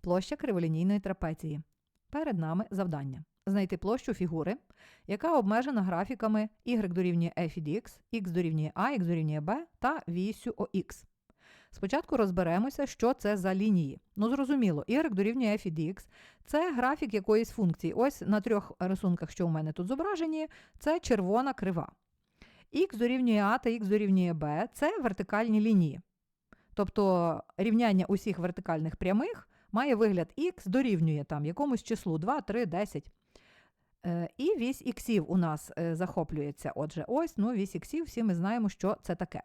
Площа криволінійної трапеції. Перед нами завдання. Знайти площу фігури, яка обмежена графіками y дорівнює f від x, x дорівнює a, x дорівнює b та вісю OX. Спочатку розберемося, що це за лінії. Ну, зрозуміло, y дорівнює f від x – це графік якоїсь функції. Ось на трьох рисунках, що у мене тут зображені, це червона крива. x дорівнює a та x дорівнює b – це вертикальні лінії. Тобто рівняння усіх вертикальних прямих має вигляд x дорівнює там якомусь числу 2, 3, 10. Е, І вісь іксів у нас е, захоплюється. Отже, ось ну, вісь іксів, всі ми знаємо, що це таке.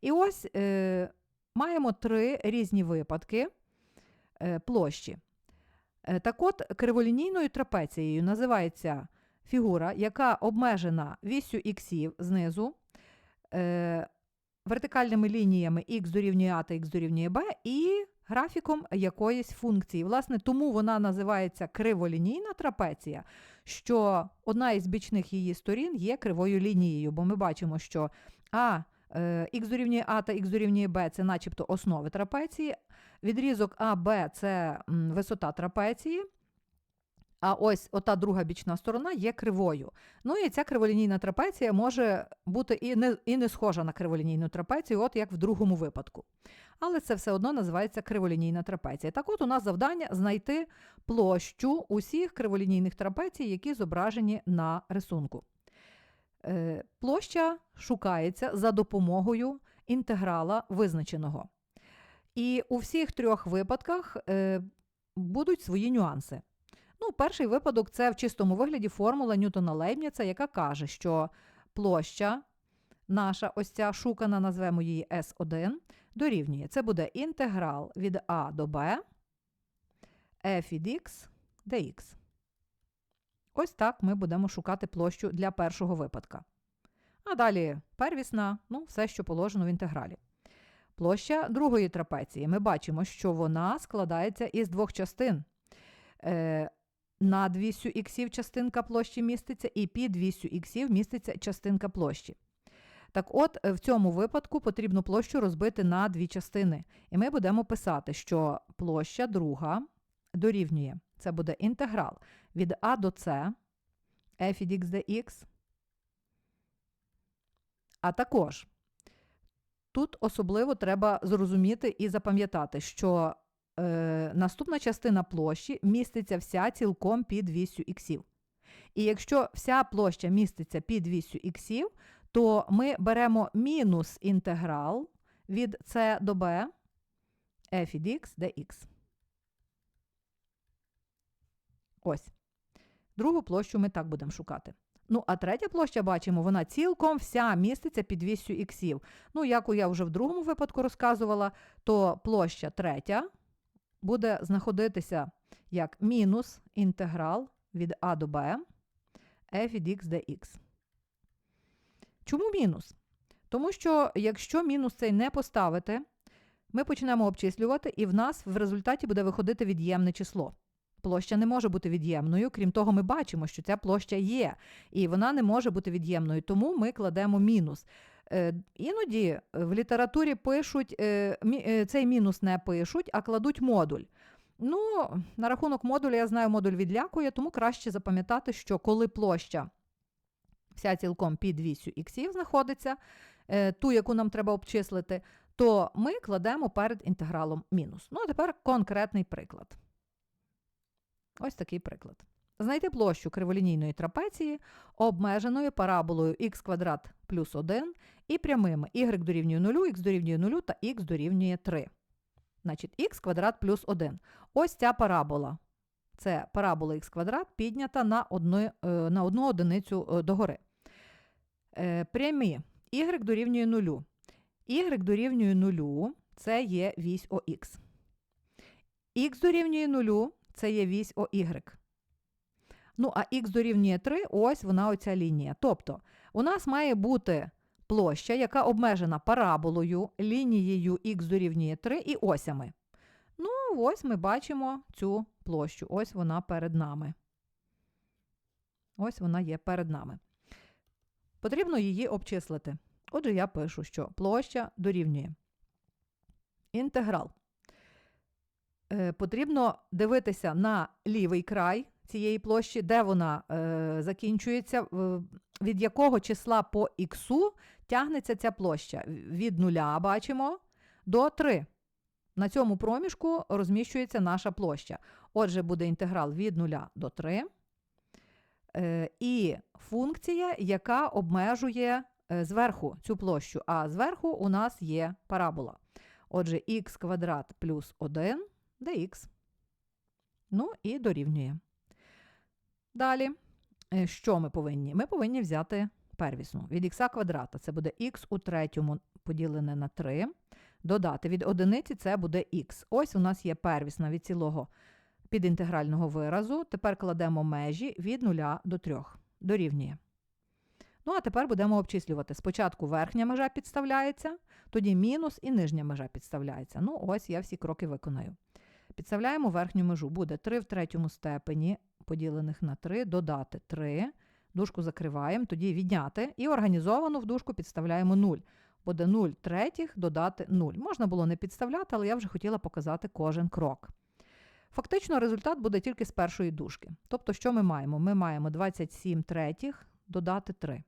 І ось е, маємо три різні випадки е, площі. Е, Так от, криволінійною трапецією називається фігура, яка обмежена вісю іксів знизу, е, вертикальними лініями х дорівнює а та х дорівнює b і графіком якоїсь функції. Власне, тому вона називається криволінійна трапеція, що одна із бічних її сторін є кривою лінією, бо ми бачимо, що а, е, х дорівнює а та х дорівнює Б це начебто основи трапеції, відрізок АБ це висота трапеції. А ось ота друга бічна сторона є кривою. Ну і ця криволінійна трапеція може бути і не, і не схожа на криволінійну трапецію, от як в другому випадку. Але це все одно називається криволінійна трапеція. Так от у нас завдання знайти площу усіх криволінійних трапецій, які зображені на рисунку. Е, Площа шукається за допомогою інтеграла визначеного. І у всіх трьох випадках е, будуть свої нюанси. Ну, перший випадок це в чистому вигляді формула Ньютона Лейбніца, яка каже, що площа наша, ось ця шукана, назвемо її S1, дорівнює. Це буде інтеграл від А до Б, f від x dx. Ось так ми будемо шукати площу для першого випадка. А далі первісна, ну, все, що положено в інтегралі. Площа другої трапеції. Ми бачимо, що вона складається із двох частин. Над вісю іксів частинка площі міститься, і під вісю іксів міститься частинка площі. Так от, в цьому випадку потрібно площу розбити на дві частини. І ми будемо писати, що площа друга дорівнює. Це буде інтеграл від А до С f від x dx. А також тут особливо треба зрозуміти і запам'ятати, що е, наступна частина площі міститься вся цілком під вісю іксів. І якщо вся площа міститься під вісю іксів, то ми беремо мінус інтеграл від С до Б f від x dx. Ось. Другу площу ми так будемо шукати. Ну, а третя площа, бачимо, вона цілком вся міститься під вісю іксів. Ну, як я вже в другому випадку розказувала, то площа третя буде знаходитися як мінус інтеграл від А до Б f від x dx. Чому мінус? Тому що якщо мінус цей не поставити, ми почнемо обчислювати, і в нас в результаті буде виходити від'ємне число. Площа не може бути від'ємною, крім того, ми бачимо, що ця площа є, і вона не може бути від'ємною, тому ми кладемо мінус. Іноді в літературі пишуть, е, цей мінус не пишуть, а кладуть модуль. Ну, на рахунок модуля, я знаю, модуль відлякує, тому краще запам'ятати, що коли площа вся цілком під вісю іксів знаходиться, е, ту, яку нам треба обчислити, то ми кладемо перед інтегралом мінус. Ну, а тепер конкретний приклад. Ось такий приклад. Знайти площу криволінійної трапеції обмеженою параболою х квадрат плюс 1 і прямими y дорівнює 0, х дорівнює 0 та х дорівнює 3. Значить, х квадрат плюс 1. Ось ця парабола. Це парабола х квадрат піднята на одну, е, на одну одиницю е, догори. Е, Прямі y дорівнює 0. y дорівнює 0 це є вісь ОХ. х дорівнює 0 це є вісь ОY. Ну, а х дорівнює 3, ось вона оця лінія. Тобто, у нас має бути площа, яка обмежена параболою, лінією х дорівнює 3 і осями. Ну, ось ми бачимо цю площу. Ось вона перед нами. Ось вона є перед нами. Потрібно її обчислити. Отже, я пишу, що площа дорівнює інтеграл е, потрібно дивитися на лівий край цієї площі, де вона е, закінчується, від якого числа по іксу тягнеться ця площа. Від нуля бачимо до 3. На цьому проміжку розміщується наша площа. Отже, буде інтеграл від 0 до 3. Е, і функція, яка обмежує е, зверху цю площу. А зверху у нас є парабола. Отже, х квадрат плюс 1 dx. Ну і дорівнює. Далі, е, що ми повинні? Ми повинні взяти первісну. Від х квадрата це буде х у третьому поділене на 3. Додати від одиниці це буде х. Ось у нас є первісна від цілого підінтегрального виразу. Тепер кладемо межі від 0 до 3. Дорівнює. Ну, а тепер будемо обчислювати. Спочатку верхня межа підставляється, тоді мінус і нижня межа підставляється. Ну, ось я всі кроки виконаю. Підставляємо верхню межу. Буде 3 в третьому степені, поділених на 3, додати 3. Дужку закриваємо, тоді відняти. І організовану в дужку підставляємо 0. Буде 0 третіх додати 0. Можна було не підставляти, але я вже хотіла показати кожен крок. Фактично, результат буде тільки з першої дужки. Тобто, що ми маємо? Ми маємо 27 третіх додати 3.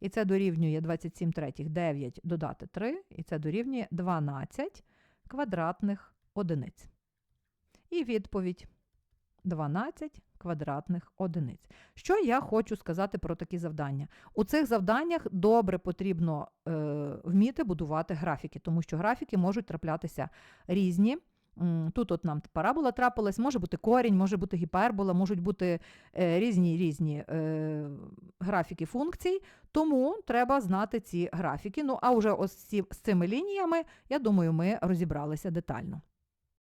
І це дорівнює 27 третіх 9 додати 3, і це дорівнює 12 квадратних одиниць. І відповідь 12 квадратних одиниць. Що я хочу сказати про такі завдання? У цих завданнях добре потрібно е, вміти будувати графіки, тому що графіки можуть траплятися різні. Тут от нам парабола трапилась, може бути корінь, може бути гіпербола, можуть бути е, різні різні е, графіки функцій, тому треба знати ці графіки. Ну а вже ось з цими лініями, я думаю, ми розібралися детально.